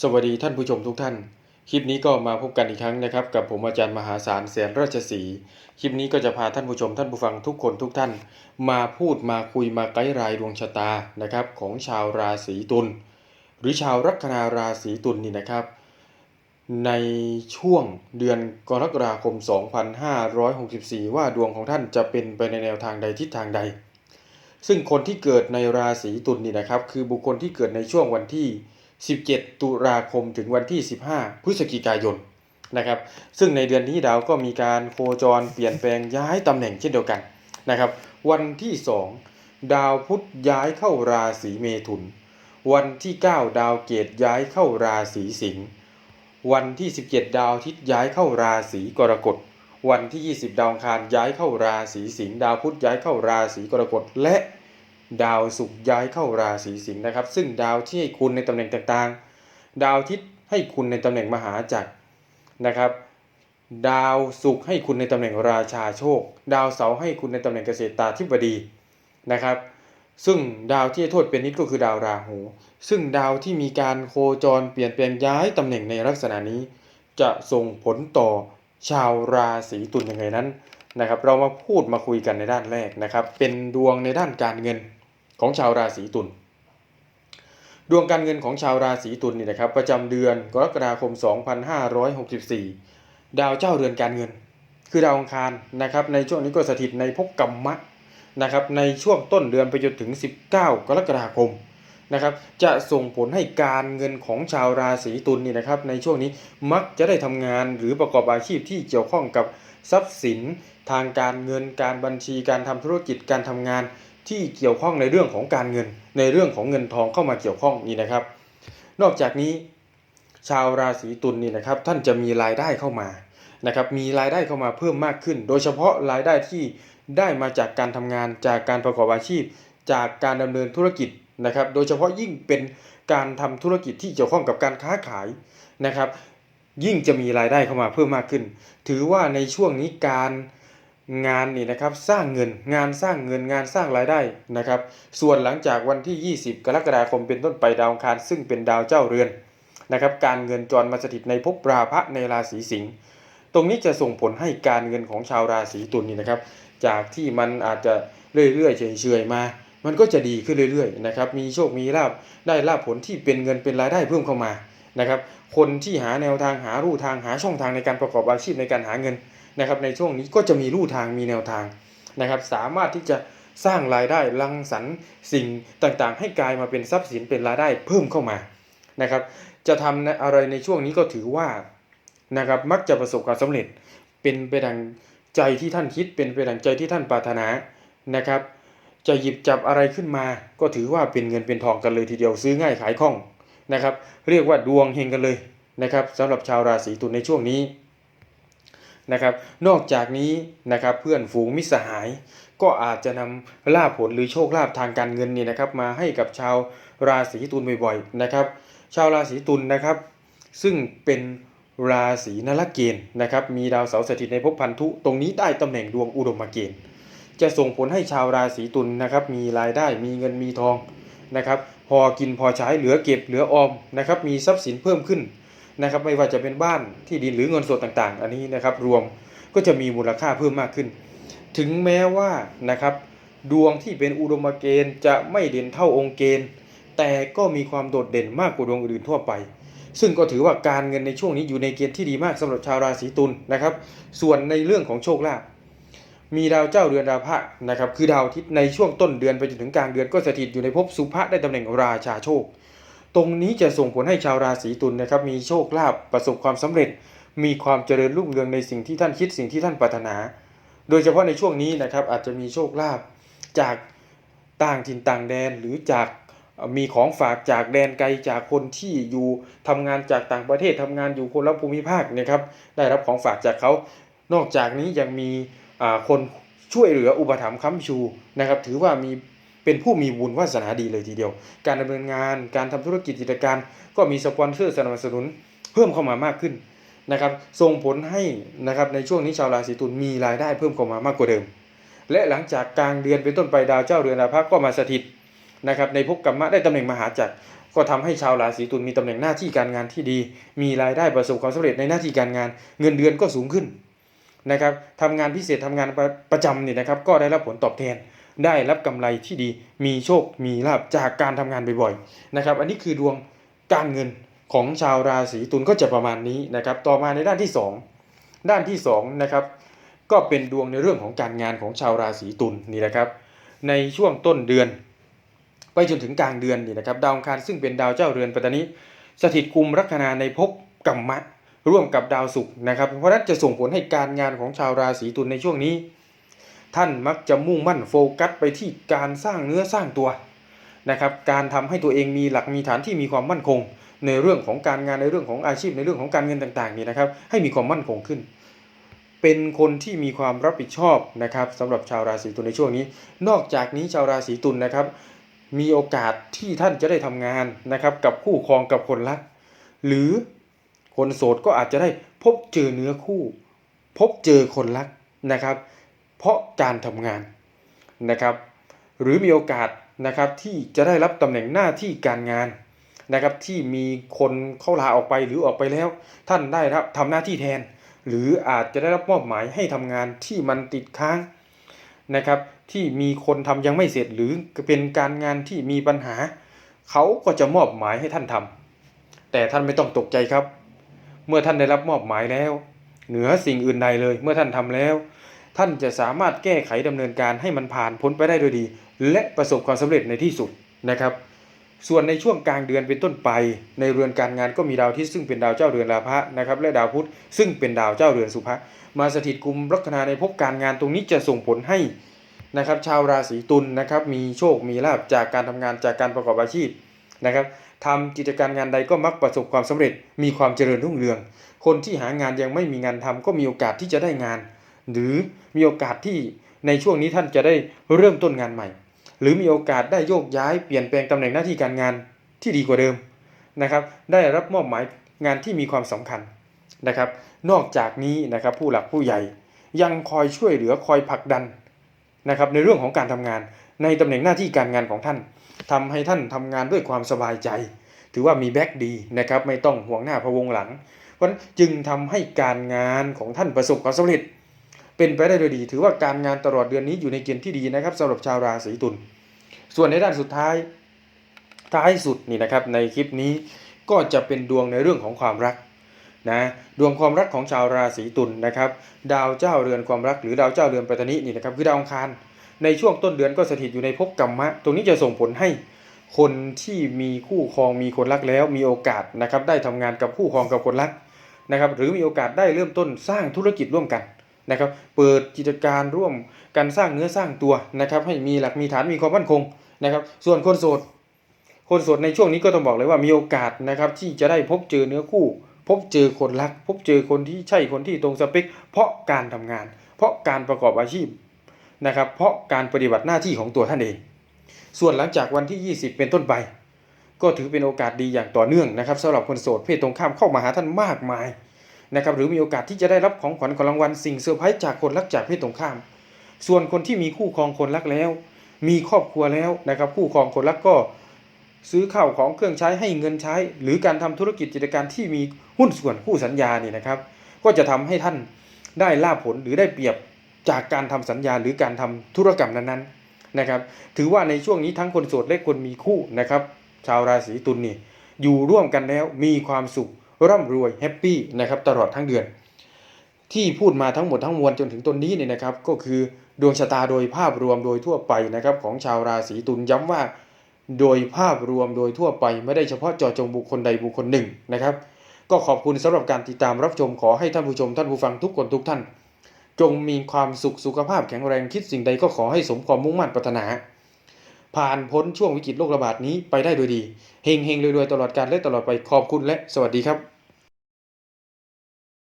สวัสดีท่านผู้ชมทุกท่าน คลิปนี้ก็มาพบกันอีกครั้งนะครับ กับผมอาจารย์มหาศาลแสนราชสีคลิปนี้ก็จะพาท่านผู้ชมท่านผู้ฟังทุกคนทุกท่าน มาพูดมาคุยมาไกด์รายดวงชะตานะครับของชาวราศีตุลหรือชาวลัคนาราศีตุลนี่นะครับ ในช่วงเดือนกรกฎาคม 2564 ว่าดวงของท่านจะเป็นไปในแนวทางใดทิศทางใด ซึ่งคนที่เกิดในราศีตุลนี่นะครับ คือบุคคลที่เกิดในช่วงวันที่ 17 ตุลาคมถึงวันที่ 15 พฤศจิกายนนะครับ ซึ่งในเดือนนี้ดาวก็มีการโคจรเปลี่ยนแปลงย้ายตำแหน่งเช่นเดียวกันนะครับ วันที่ 2 ดาวพุธย้ายเข้าราศีเมถุน วันที่ 9 ดาวเกตย้ายเข้าราศีสิงห์ วันที่ 17 ดาวทิตย้ายเข้าราศีกรกฎ วันที่ 20 ดาวคารย้ายเข้าราศีสิงห์ ดาวพุธย้ายเข้าราศีกรกฎ และ ดาวศุกร์ย้ายเข้าราศีสิงห์นะครับ ซึ่งดาวที่ให้คุณในตำแหน่งต่างๆ ดาวทิตย์ให้คุณในตำแหน่งมหาจักรนะครับ ดาวศุกร์ให้คุณในตำแหน่งราชาโชค ดาวเสาร์ให้คุณในตำแหน่งเกษตราธิบดีนะครับ ซึ่งดาวที่โทษเป็นนิดก็คือดาวราหู ซึ่งดาวที่มีการโคจรเปลี่ยนแปลงย้ายตำแหน่งในลักษณะนี้ จะส่งผลต่อชาวราศีตุลยังไงนั้นนะครับ เรามาพูดมาคุยกันในด้านแรกนะครับ เป็นดวงในด้านการเงิน ของชาวราศีตุลดวงการเงินของชาวราศีตุลนี่นะครับ ประจำเดือนกรกฎาคม 2564 ดาวเจ้าเรือนการเงิน คือดาวอังคารนะครับ ในช่วงนี้ก็สถิตในภพกรรมะนะครับ ในช่วงต้นเดือนไปจนถึง 19 กรกฎาคมนะครับ จะส่งผลให้การเงินของชาวราศีตุลนี่นะครับ ในช่วงนี้มักจะได้ทำงานหรือประกอบอาชีพที่เกี่ยวข้องกับทรัพย์สิน ทางการเงินการบัญชีการทำธุรกิจการทำงาน ที่เกี่ยวข้องในเรื่องของการเงิน ในเรื่องของเงินทองเข้ามาเกี่ยวข้องนี่นะครับ นอกจากนี้ ชาวราศีตุลนี่นะครับ ท่านจะมีรายได้เข้ามานะครับ มีรายได้เข้ามาเพิ่มมากขึ้น โดยเฉพาะรายได้ที่ได้มาจากการทำงานจากการประกอบอาชีพ จากการดำเนินธุรกิจนะครับ โดยเฉพาะยิ่งเป็นการทำธุรกิจที่เกี่ยวข้องกับการค้าขายนะครับ ยิ่งจะมีรายได้เข้ามาเพิ่มมากขึ้น ถือว่าในช่วงนี้การ งานนี่นะครับสร้างเงินงานสร้างเงินงานสร้างรายได้นะครับ ส่วนหลังจากวันที่ 20 กรกฎาคมเป็นต้นไปดาวองคารซึ่งเป็นดาวเจ้าเรือนนะครับ การเงินจรมาสถิตในภพราพะในราศีสิงห์ตรงนี้จะส่งผลให้การเงินของชาวราศีตุลนี่นะครับ จากที่มันอาจจะเรื่อยๆเฉยๆมา มันก็จะดีขึ้นเรื่อยๆนะครับมีโชคมีลาบได้ลาบผลที่เป็นเงินเป็นรายได้เพิ่มเข้ามานะครับ คนที่หาแนวทางหารูทางหาช่องทางในการประกอบอาชีพในการหาเงิน นะครับในช่วงนี้ก็จะมีรูทางมีแนวทางนะครับ สามารถที่จะสร้างรายได้รังสรรค์สิ่งต่างๆ ให้กลายมาเป็นทรัพย์สินเป็นรายได้เพิ่มเข้ามานะครับ จะทำอะไรในช่วงนี้ก็ถือว่านะครับมักจะประสบความสำเร็จเป็นไปดังใจที่ท่านคิดเป็นไปดังใจที่ท่านปรารถนานะครับ จะหยิบจับอะไรขึ้นมา ก็ถือว่าเป็นเงินเป็นทองกันเลยทีเดียวซื้อง่ายขายคล่องนะครับ เรียกว่าดวงเฮงกันเลยนะครับสำหรับชาวราศีตุลในช่วงนี้ นะครับ นอกจากนี้นะครับเพื่อนฝูงมิสหาย ก็อาจจะนำลาภผลหรือโชคลาภทางการเงินนี่นะครับ มาให้กับชาวราศีตุลบ่อยๆนะครับ ชาวราศีตุลนะครับ ซึ่งเป็นราศีนรเกณฑ์นะครับ มีดาวเสาร์สถิตในภพพันธุตรงนี้ได้ตำแหน่งดวงอุดมเกณฑ์ จะส่งผลให้ชาวราศีตุลนะครับ มีรายได้มีเงินมีทองนะครับ พอกินพอใช้เหลือเก็บเหลือออมนะครับ มีทรัพย์สินเพิ่มขึ้น นะครับไม่ว่าจะเป็นบ้านที่ดินหรือเงินสดต่างๆ อันนี้นะครับรวมก็จะมีมูลค่าเพิ่มมากขึ้น ถึงแม้ว่านะครับดวงที่เป็นอุดมเกณฑ์จะไม่เด่นเท่าองค์เกณฑ์ แต่ก็มีความโดดเด่นมากกว่าดวงอื่นทั่วไป ซึ่งก็ถือว่าการเงินในช่วงนี้อยู่ในเกณฑ์ที่ดีมากสำหรับชาวราศีตุลนะครับ ส่วนในเรื่องของโชคลาภมีดาวเจ้าเรือนราพะนะครับคือดาวอาทิตย์ในช่วงต้นเดือนไปจนถึงกลางเดือนก็สถิตอยู่ในภพสุภะได้ตำแหน่งราชาโชค ตรงนี้จะส่งผลให้ชาวราศีตุลนะครับมีโชคลาภประสบความสำเร็จ มีความเจริญรุ่งเรืองในสิ่งที่ท่านคิดสิ่งที่ท่านปรารถนา โดยเฉพาะในช่วงนี้นะครับอาจจะมีโชคลาภจากต่างถิ่นต่างแดนหรือจากมีของฝากจากแดนไกลจากคนที่อยู่ทำงานจากต่างประเทศทำงานอยู่คนละภูมิภาคนะครับ ได้รับของฝากจากเขา นอกจากนี้ยังมีคนช่วยเหลืออุปถัมภ์ค้ำชูนะครับ ถือว่ามี เป็นผู้มีบุญวาสนาดีเลยทีเดียว การดำเนินงานการทำธุรกิจกิจการ ก็มีสปอนเซอร์สนับสนุนเพิ่มเข้ามามากขึ้นนะครับส่งผลให้นะครับในช่วงนี้ชาวราศีตุลมีรายได้เพิ่มเข้ามามากกว่าเดิม และหลังจากกลางเดือนเป็นต้นไปดาวเจ้าเรือนอาภะก็มาสถิตนะครับในภพกรรมะได้ตำแหน่งมหาจักรก็ทำให้ชาวราศีตุลมีตำแหน่งหน้าที่การงานที่ดี มีรายได้ประสบความสำเร็จในหน้าที่การงาน เงินเดือนก็สูงขึ้นนะครับทำงานพิเศษทำงานประประจำเนี่ยนะครับก็ได้รับผลตอบแทน ได้รับกำไรที่ดี มีโชค มีลาบจากการทำงานบ่อยๆนะครับ อันนี้คือดวงการเงินของชาวราศีตุลก็จะประมาณนี้นะครับ ต่อมาในด้านที่สองด้านที่สองนะครับ ก็เป็นดวงในเรื่องของการงานของชาวราศีตุลนี่นะครับ ในช่วงต้นเดือน ไปจนถึงกลางเดือนนี่นะครับ ดาวอังคารซึ่งเป็นดาวเจ้าเรือนปัตตานีสถิตกุมลัคนาในภพกัมมะร่วมกับดาวศุกร์นะครับ เพราะนั้นจะส่งผลให้การงานของชาวราศีตุลในช่วงนี้ ท่านมักจะมุ่งมั่นโฟกัสไปที่การสร้างเนื้อสร้างตัวนะครับ การทำให้ตัวเองมีหลักมีฐานที่มีความมั่นคง ในเรื่องของการงานในเรื่องของอาชีพในเรื่องของการเงินต่างๆนี่นะครับ ให้มีความมั่นคงขึ้น เป็นคนที่มีความรับผิดชอบนะครับสำหรับชาวราศีตุลในช่วงนี้ นอกจากนี้ชาวราศีตุลนะครับ มีโอกาสที่ท่านจะได้ทำงานนะครับ กับคู่ครองกับคนรัก หรือคนโสดก็อาจจะได้พบเจอเนื้อคู่ พบเจอคนรักนะครับ เพราะการทำงานนะครับ หรือมีโอกาสนะครับที่จะได้รับตำแหน่งหน้าที่การงานนะครับที่มีคนเข้าลาออกไปหรือออกไปแล้ว ท่านได้รับทำหน้าที่แทน หรืออาจจะได้รับมอบหมายให้ทำงานที่มันติดค้างนะครับที่มีคนทำยังไม่เสร็จหรือเป็นการงานที่มีปัญหา เขาก็จะมอบหมายให้ท่านทำแต่ท่านไม่ต้องตกใจครับ เมื่อท่านได้รับมอบหมายแล้ว เหนือสิ่งอื่นใดเลย เมื่อท่านทำแล้ว ท่านจะสามารถแก้ไขดำเนินการให้มันผ่านพ้นไปได้โดยดี และประสบความสำเร็จในที่สุดนะครับ ส่วนในช่วงกลางเดือนเป็นต้นไป ในเรือนการงานก็มีดาวที่ซึ่งเป็นดาวเจ้าเรือนลาภะนะครับและดาวพุธซึ่งเป็นดาวเจ้าเรือนสุภะมาสถิตกุมลัคนาในภพการงานตรงนี้จะส่งผลให้นะครับชาวราศีตุลนะครับมีโชคมีลาภจากการทำงานจากการประกอบอาชีพนะครับทำกิจการงานใดก็มักประสบความสำเร็จ มีความเจริญรุ่งเรือง คนที่หางานยังไม่มีงานทำก็มีโอกาสที่จะได้งาน หรือมีโอกาสที่ในช่วงนี้ท่านจะได้เริ่มต้นงานใหม่ หรือมีโอกาสได้โยกย้ายเปลี่ยนแปลงตำแหน่งหน้าที่การงานที่ดีกว่าเดิมนะครับ ได้รับมอบหมายงานที่มีความสำคัญนะครับ นอกจากนี้นะครับผู้หลักผู้ใหญ่ยังคอยช่วยเหลือคอยผลักดันนะครับในเรื่องของการทำงานในตำแหน่งหน้าที่การงานของท่านทำให้ท่านทำงานด้วยความสบายใจ ถือว่ามีแบ็กดีนะครับไม่ต้องห่วงหน้าพะวงหลัง เพราะฉะนั้นจึงทำให้การงานของท่านประสบความสำเร็จ เป็นไปได้โดยดี ถือว่าการงานตลอดเดือนนี้อยู่ในเกณฑ์ที่ดีนะครับสำหรับชาวราศีตุลส่วนในด้านสุดท้ายท้ายสุดนี่นะครับในคลิปนี้ก็จะเป็นดวงในเรื่องของความรักนะดวงความรักของชาวราศีตุลนะครับดาวเจ้าเรือนความรักหรือดาวเจ้าเรือนปัตตานีนี่นะครับคือดาวอังคารในช่วงต้นเดือนก็สถิตอยู่ในภพกรรมะ ตรงนี้จะส่งผลให้คนที่มีคู่ครองมีคนรักแล้วมีโอกาสนะครับได้ทำงานกับคู่ครองกับคนรักนะครับหรือมีโอกาสได้เริ่มต้นสร้างธุรกิจร่วมกัน นะครับเปิดกิจการร่วมกันสร้างเนื้อสร้างตัวนะครับให้มีหลักมีฐานมีความมั่นคงนะครับส่วนคนโสดคนโสดในช่วงนี้ก็ต้องบอกเลยว่ามีโอกาสนะครับที่จะได้พบเจอเนื้อคู่ พบเจอคนรัก พบเจอคนที่ใช่คนที่ตรงสเปค เพราะการทำงาน เพราะการประกอบอาชีพนะครับเพราะการปฏิบัติหน้าที่ของตัวท่านเอง ส่วนหลังจากวันที่ 20 เป็นต้นไป ก็ถือเป็นโอกาสดีอย่างต่อเนื่องนะครับสำหรับคนโสดเพศตรงข้ามเข้ามาหาท่านมากมาย นะครับหรือมีโอกาสที่จะได้รับของขวัญของรางวัลสิ่งเซอร์ไพรส์จากคนรักจากเพศตรงข้าม ส่วนคนที่มีคู่ครองคนรักแล้ว มีครอบครัวแล้วนะครับคู่ครองคนรักก็ซื้อข้าวของเครื่องใช้ให้เงินใช้ หรือการทำธุรกิจกิจการที่มีหุ้นส่วนคู่สัญญาเนี่ยนะครับ ก็จะทำให้ท่านได้ลาภผลหรือได้เปรียบจากการทำสัญญาหรือการทำธุรกรรมนั้นๆนะครับ ถือว่าในช่วงนี้ทั้งคนโสดและคนมีคู่นะครับ ชาวราศีตุลนี่อยู่ร่วมกันแล้วมีความสุข ร่ำรวยแฮปปี้นะครับตลอดทั้งเดือน ที่พูดมาทั้งหมดทั้งมวลจนถึงต้นนี้เนี่ยนะครับ ก็คือดวงชะตาโดยภาพรวมโดยทั่วไปนะครับ ของชาวราศีตุลย้ำว่า โดยภาพรวมโดยทั่วไป ไม่ได้เฉพาะเจาะจงบุคคลใดบุคคลหนึ่งนะครับ ก็ขอบคุณสำหรับการติดตามรับชมขอให้ท่านผู้ชมท่านผู้ฟังทุกคนทุกท่าน จงมีความสุขสุขภาพแข็งแรงคิดสิ่งใดก็ขอให้สมความมุ่งมั่นปรารถนา ผ่านพ้นช่วงวิกฤตโรคระบาดนี้ไปได้โดยดีเฮงเฮงรวยๆตลอดการและตลอดไปขอบคุณและสวัสดีครับ